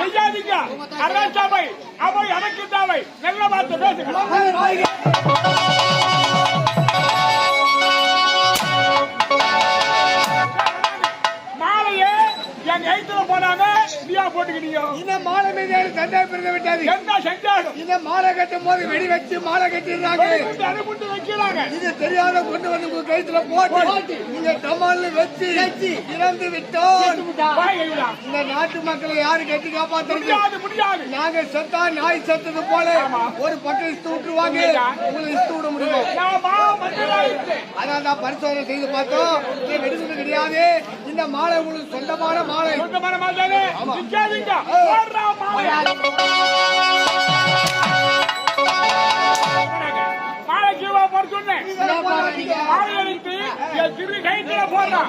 செய்யாதீங்க. அரசாமை அவை தேவை நல்ல வார்த்தை பேசுங்க. இந்த மாலை மீது சண்டை பிறந்து விட்டது. என்ன செஞ்சாலும். இந்த மாலை கட்டும் போது வெடி வச்சு மாலை கட்டிடுறாங்க அனுப்பிட்டு வைக்கிறாங்க. இது தெரியாத கொண்டு வந்து உங்க கைத்துல போட்டு நீங்க டமால்னு வச்சு இறந்து விட்டோம். இந்த நாட்டு மக்களை யாரு கட்டி காப்பாத்துறது? முடியாது நாங்க செத்தா நாய் செத்தது போல ஒரு பக்கம் இஸ்து விட்டுருவாங்க உங்களை இஸ்து விட முடியும் நான் மா மஞ்சளாயிட்டு அதான் தான் பரிசோதனை செய்து பார்த்தோம். வெடிகுண்டு கிடையாது. இந்த மாலை உங்களுக்கு சொந்தமான மாலை. சொந்தமான மாலை மாலை. கீழே போட சொன்னேன்? மாலை எடுத்து கைத்துல போடுறான்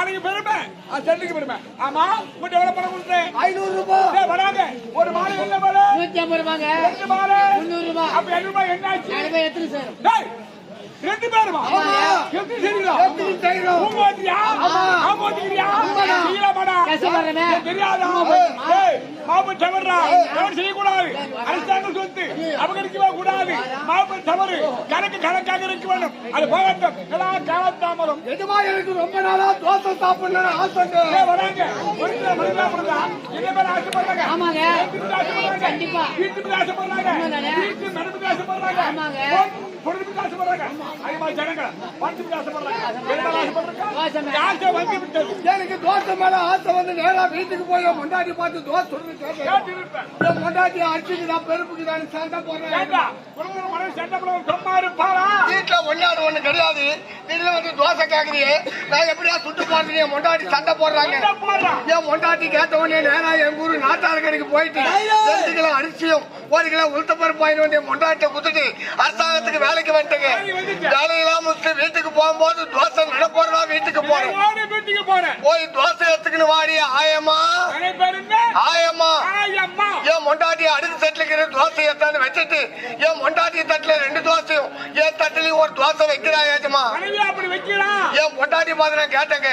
மாளிகை பெருமை செண்டுக்கு பெருமை. ஆமா உங்கள்கிட்ட எவ்வளவு பணம் கொடுத்தேன். ஐநூறு ரூபாய் வராங்க. ஒரு மாலை என்ன மாலை. நூத்தி ஐம்பது ரூபாங்க. ரெண்டு மாலை. முந்நூறு ரூபாய். அப்ப எண்ணூறு ரூபாய் என்னாச்சு நாலு பேர் எத்தனை? டேய், ரெண்டு பேருமா? ஆமா. எப்படி சரிங்களா ஊங்க ஓட்டுறியா? ஆமா. எனக்கு தெரியாதா? ஏய், மாப்பு தவறுடா. தவறு செய்யக்கூடாது. அரசாங்க சொத்து. அபகரிக்கவே கூடாது. மாப்பு தவறு. கணக்கு கணக்காக இருக்க வேண்டும். அது போகட்டும். எல்லாம் காலத்தாமதம். எதுமா எனக்கு ரொம்ப நாளா தோசை சாப்பிடணும்னு ஆசைங்க ஏய், வராங்க. ஒரு சில மனிதா அப்படிதா. என்ன மேல ஆசைப்படுறாங்க? ஆமாங்க. வீட்டுக்கு ஆசைப்படுறாங்க. கண்டிப்பா. வீட்டுக்கு ஆசைப்படுறாங்க. உண்மைதானே? வீட்டு மனுப்புக்கு ஆசைப்படுறாங்க. ஆமாங்க. பொன்- பொருளுக்கு ஆசைப்படுறாங்க. அதே மாதிரி ஜனங்க பணத்துக்கு ஆசைப்படுறாங்க. எது மேல ஆசைப்படுறாங்க? தோசை மேல. ஆசை வந்து விட்டது எனக்கு தோசை மேல ஆசை வந்து நேரா வீட்டுக்கு போய் என் பொண்டாட்டி பார்த்து தோசை கேட்டேன் கேட்டிருப்பேன். என் பொண்டாட்டி அடிச்சுக்குதா பெருப்புக்குதான்னு சண்டை போடுறேன்? வீட்டுல ஒன்னாடு ஒண்ணு கிடையாது. வீட்டுல வந்து தோசை கேக்குறியே நான் எப்படியா சுட்டு போடுறேன் என் பொண்டாட்டி சண்டை போடுறாங்க. என் பொண்டாட்டி கேட்ட உடனே நேரா எங்க ஊரு நாட்டாள கடைக்கு போயிட்டு அரிசியும் ஒரு கிலோ உளுத்த பருப்பு வாங்கி வந்து என் பொண்டாட்டிய குத்துட்டு அரசாங்கத்துக்கு வேலைக்கு வந்துட்டேங்க. வேலையெல்லாம் முடிச்சுட்டு வீட்டுக்கு போகும்போது தோசை நட போடுறா வீட்டுக்கு போறேன். போய் தோசை எடுத்துக்கின்னு வாடி ஆயம்மா? ஆயம்மா. என் மொண்டாட்டி அடுத்த தட்டுல இருக்கிற தோசை எடுத்தாந்து வச்சுட்டு என் மொண்டாட்டி தட்டுல ரெண்டு தோசையும் என் தட்டுலயும் ஒரு தோசை வைக்கிறா ஏஜமா. என் பொண்டாட்டி பார்த்து நான் கேட்டேங்க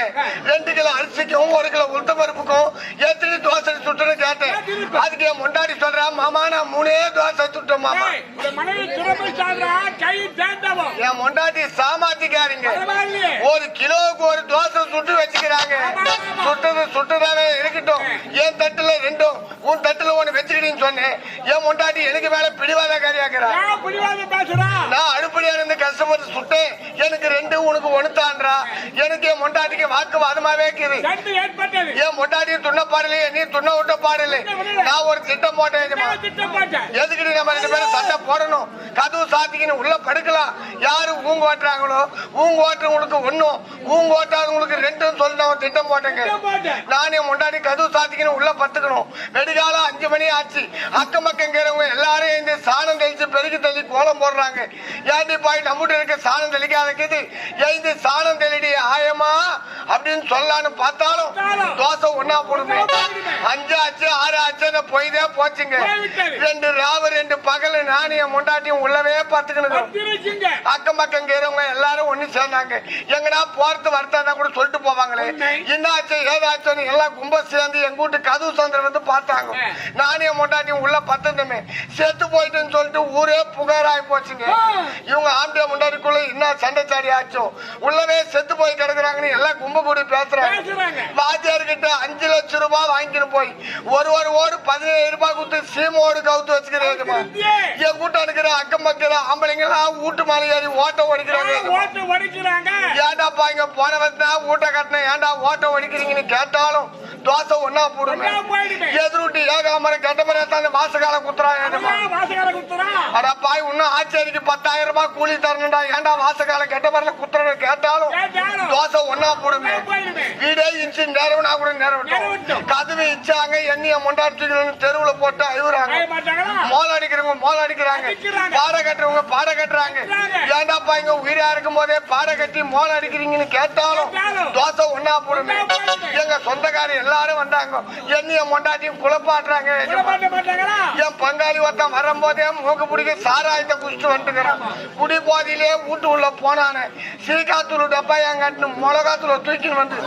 ரெண்டு கிலோ அரிசிக்கும் ஒரு கிலோ உளுத்த பருப்புக்கும் எத்தனை தோசை சுட்டுன்னு கேட்டேன் அதுக்கு என் பொண்டாட்டி சொல்றா மாமா நான் மூணே தோசை மாமா. மனைவி கை தேர்ந்தவன். என் பொண்டாட்டி சாமாத்திக்காரிங்க. ஒரு கிலோவுக்கு ஒரு தோசை சுட்டு வச்சுக்கிறாங்க. சுட்டது சுட்டுதானே இருக்கட்டும். என் தட்டுல ரெண்டும் உன் தட்டுல ஒண்ணு சொன்னேன். என் பொண்டாட்டி எனக்கு மேல பிடிவாத காரியாக்குறா? நான் அடுப்படியா இருந்து கஷ்டப்பட்டு சுட்டேன். எனக்கு ரெண்டு உனக்கு ஒண்ணுத்தான்றா எனக்கு என் பொண்டாட்டிக்கு வாக்கு வாதமாவே இருக்குது. என் பொண்டாட்டியும் துண்ண பாடலையே நீ துண்ண விட்ட பாடல. நான் ஒரு திட்டம் போட்டேன். எதுக்கு நம்ம ரெண்டு பேரும் சண்டை போடணும்? கதவு சாத்திக்கின்னு உள்ள படுக்கலாம். யாரு ஊங்க ஓட்டுறாங்களோ ஊங்க ஓட்டுறவங்களுக்கு ஒண்ணும். ஊங்க ஓட்டாதவங்களுக்கு ரெண்டும் சொல்லி நான் திட்டம் போட்டேங்க. நானே முன்னாடி கதவு சாத்திக்கணும் உள்ள பத்துக்கணும் வெடிகாலம் அஞ்சு மணி ஆச்சு. அக்கம் பக்கங்கிறவங்க எல்லாரும் இந்த சாணம் தெளிச்சு பெருக்கி தள்ளி கோலம் போடுறாங்க. ஏண்டி பாய் நம்மகிட்ட இருக்க சாணம் தெளிக்காதக்குது ஏன் சாணம் தெளிடி ஆயமா அப்படின்னு சொல்லலான்னு பார்த்தாலும் தோசை ஒன்னா போடுமே. அஞ்சு ஆச்சு ஆறு ஆச்சுன்னு போய்தே போச்சுங்க. ரெண்டு ராவு ரெண்டு பகல் நானும் முண்டாட்டியும் உள்ளவே பார்த்துக்கணும். அக்கம் பக்கம் இருக்கிறவங்க எல்லாரும் ஒண்ணு சேர்ந்தாங்க எங்கடா போறது வரத்தா கூட சொல்லிட்டு போவாங்களே. என்னாச்சு ஏதாச்சும் எல்லாம் கும்ப சேர்ந்து எங்க வீட்டு கதவு சந்திர வந்து பார்த்தாங்க ஆ. நானே என் முண்டாட்டியும் உள்ள பத்துமே செத்து போயிட்டுன்னு சொல்லிட்டு ஊரே புகாராகி போச்சுங்க. இவங்க ஆம்பியா முண்டா வீட்டுக்குள்ள என்ன சண்டைச்சாடி ஆச்சோம் உள்ளவே செத்து போய் கிடக்குறாங்கன்னு எல்லாம் கும்ப கூடி பேசுறாங்க பேசுறாங்க வாத்தியார் கிட்ட அஞ்சு லட்சம் ரூபாய் வாங்கிட்டு போய் ஒரு ஒரு ஓடு பதினேழு ரூபாய் கொடுத்து சீமோடு கவுத்து வச்சுக்கிறேன் என் கூட்டம் இருக்கிற அக்கம் பக்கம் ஆம்பளைங்க எல்லாம் வீட்டு மேலே ஏறி ஓட்ட ஒடிக்கிறாங்க ஏண்டாப்பா இங்க போன வந்தா ஊட்ட கட்டின? ஏன்டா ஓட்ட ஒடிக்கிறீங்கன்னு கேட்டாலும் தோசை ஒன்னா போடுங்க. எதிரூட்டி ஏகாமரம் கெட்டமரம் தான் வாசகால குத்துறாங்க அட பாய் இன்னும் ஆச்சரிக்கு பத்தாயிரம் ரூபாய் கூலி தரணும்டா. ஏன்டா வாசகால கெட்டமரல குத்துறன்னு கேட்டாலும் தோசை ஒன்னா போடுங்க. வீடே இன்ச்சு நேரவனா கூட. நேரவட்டும். கதவு இச்சாங்க எண்ணிய மொண்டாட்டிக்கணும்னு தெருவுல போட்டு அழுகுறாங்க மோல அடிக்கிறவங்க மோல அடிக்கிறாங்க. பாட கட்டுறவங்க பாட கட்டுறாங்க. ஏண்டாப்பா இங்க உயிரா இருக்கும் போதே பாட கட்டி மோல அடிக்கிறீங்கன்னு கேட்டாலும். தோசை ஒன்னா போடுங்க. எங்க சொந்தக்காரர் எல்லாரும் வந்தாங்க எண்ணிய மொண்டாட்டியும் குழப்பாட்டுறாங்க என் பங்காளி ஒருத்தன் வரும்போதே மூக்கு பிடிக்க சாராயத்தை குடிச்சிட்டு வந்துட்டுக்கிறான் குடி போதையிலே வீட்டு உள்ள போனானே சீக்காத்தூள் டப்பா என் கட்டு மிளகாத்தூள் தூக்கின்னு வந்து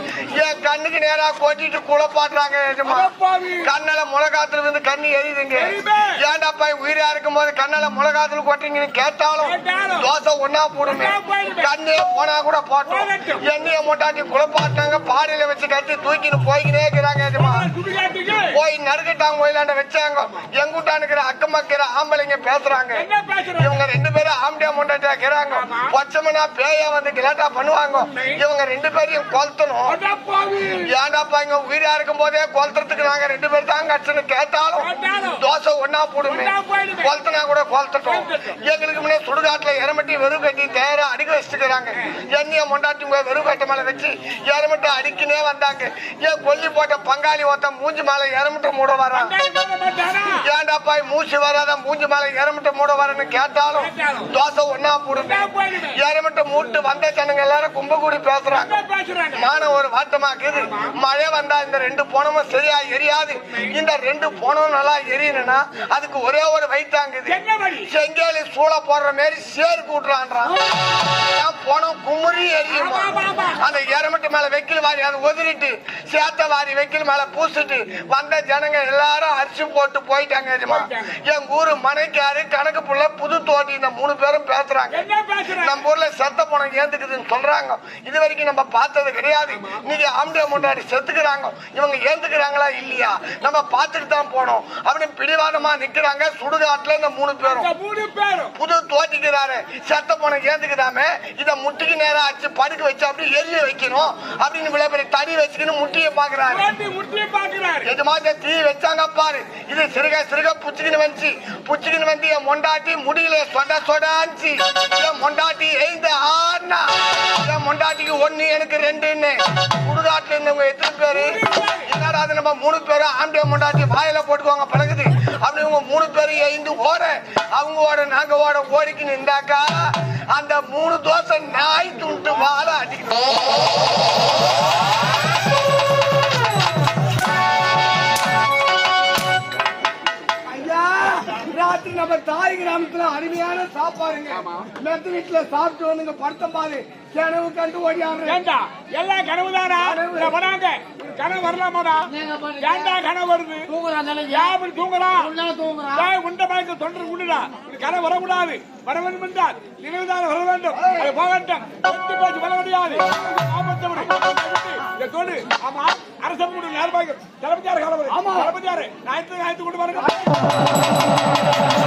என் கண்ணுக்கு நேரா கொட்டிட்டு குழப்பாட்டுறாங்க. கண்ணால மிளகாத்துல இருந்து கண்ணு எரியுதுங்க எரியுது. ஏன்டாப்பா உயிரா இருக்கும் போது கண்ணால மிளகாத்துல கொட்டீங்கன்னு கேட்டாலும். தோசை ஒன்னா போடுங்க. கண்ணே போனா கூட போட்டோம். எண்ணெய மொட்டாட்டி குழப்பாட்டாங்க பாடையில வச்சு கட்டி தூக்கின்னு போய்க்கினே இருக்கிறாங்க நறுக்கிட்டாங்க கோயிலாண்ட வச்சாங்க. எங்கூட்டானுக்கிற அக்கம் பக்கிற ஆம்பளைங்க பேசுறாங்க. இவங்க ரெண்டு பேரும் ஆம்படியா முண்டாட்டியா இருக்கிறாங்க பச்சைமனா பேயா வந்து கிளாட்டா பண்ணுவாங்க. இவங்க ரெண்டு பேரையும் கொளுத்தணும். ஏன்டாப்பா இங்க உயிரா இருக்கும் போதே கொளுத்துறதுக்கு நாங்க ரெண்டு பேர் தான் கட்சன்னு கேட்டாலும். தோசை ஒன்னா போடுமே. கொளுத்துனா கூட கொளுத்தட்டும். எங்களுக்கு முன்னே சுடுகாட்டுல எரமட்டி வெறும் கட்டி தேர அடிக்க வச்சுக்கிறாங்க. எண்ணிய மொண்டாட்டி வெறும் கட்டை மேல வச்சு எரமட்டை அடிக்கினே வந்தாங்க. ஏன் கொல்லி போட்ட பங்காளி ஒருத்தன் மூஞ்சி மேல எரமட்டை மூட ஏன்டாப்பா மூச்சு வராத மூஞ்சி மேல எரமட்டை மூட வரன்னு கேட்டாலும். தோசை ஒன்னா போடுங்க. எரமட்டை மூட்டு வந்த ஜனங்க எல்லாரும் கும்ப கூடி பேசுறாங்க. மான ஒரு வாட்டமாக்குது மழை வந்தா இந்த ரெண்டு போனமும் சரியா எரியாது. இந்த ரெண்டு போனமும் நல்லா எரியணும்னா அதுக்கு ஒரே ஒரு வழி செங்கேலி சூளை போடுற மாதிரி சேர் கூட்டுறான்றான். போனோம் குமுறி எரியுமா. அந்த எரமட்டு மேல வெக்கில் வாரி அதை உதிரிட்டு சேத்த வாரி வெக்கில் மேல பூசிட்டு வந்த ஜனங்க எல்லாரும் அரிசி போட்டு போயிட்டாங்க எங்க ஊரு மனைக்காரு கணக்கு புள்ள புது தோட்டி இந்த மூணு பேரும் பேசுறாங்க. நம்ம ஊர்ல செத்த பணம் ஏந்துக்குதுன்னு சொல்றாங்க. இது வரைக்கும் நம்ம பார்த்தது கிடையாது. நீங்க ஆம்பளை முன்னாடி செத்துக்கிறாங்க. இவங்க ஏந்துக்கிறாங்களா இல்லையா? நம்ம பார்த்துட்டு தான் போனோம். அப்படின்னு பிடிவாதமா நிக்கிறாங்க. சுடுகாட்டுல இந்த மூணு பேரும். புது தோட்டிக்கிறாரு செத்த பணம் ஏந்துக்குதாமே? இத முட்டிக்கு நேரா அடிச்சு படுக்க வச்சு அப்படி எரிய வைக்கணும். அப்படின்னு இவ்வளவு பெரிய தடி வச்சுக்கின்னு முட்டியை பாக்குறாரு. ஓட்டி முட்டி வச்சாங்க பாரு. இது சிறுக சிறுக புச்சுக்கின்னு வந்துச்சு. புச்சுக்கின்னு வந்து என் மொண்டாட்டி முடியல சொட சொடான்ச்சு. என் மொண்டாட்டி எழுந்த மொண்டாட்டிக்கு எனக்கு ரெண்டுன்னு. சுடுகாட்டுல இருந்தவங்க எத்தனை பேரு? என்னடா அது நம்ம மூணு பேரும் ஆம்பிய மொண்டாட்டி வாயில போட்டுக்குவாங்க பழகுது. அப்படி இவங்க மூணு பேரும் ஐந்து ஓட அவங்க ஓட நாங்க ஓட ஓடிக்கின்னு நின்றாக்கா அந்த மூணு தோசை நாய் துண்டு வாழை அடிக்கணும் நம்ம தாய் கிராமத்துல அருமையான சாப்பாடுங்க. மெத்த வீட்டுல சாப்பிட்டு வந்துங்க படுத்தம் பாரு. கிணவு கண்டு ஓடியாடுறேன். ஏண்டா? எல்லாம் வராங்க. ஒரு கனவு வரலாமாடா? ஏண்டா கனவு வருது? தூங்குறான். யாபடி தூங்கலாம் உள்ள தூங்குறான். ஏய், உண்ட மயக்க தொன்று உண்டுடா கனவு வரக்கூடாது. வர வேண்டும் என்றால் நினைவுதான் வர வேண்டும். அது போகட்டும் ஒட்டி போச்சு வர முடியாது. தொடு. ஆமா. அரசு நேர்பாய்க்கு தளபதியார் தளபதியார் நாயத்து நாயத்து கொண்டு பாருங்க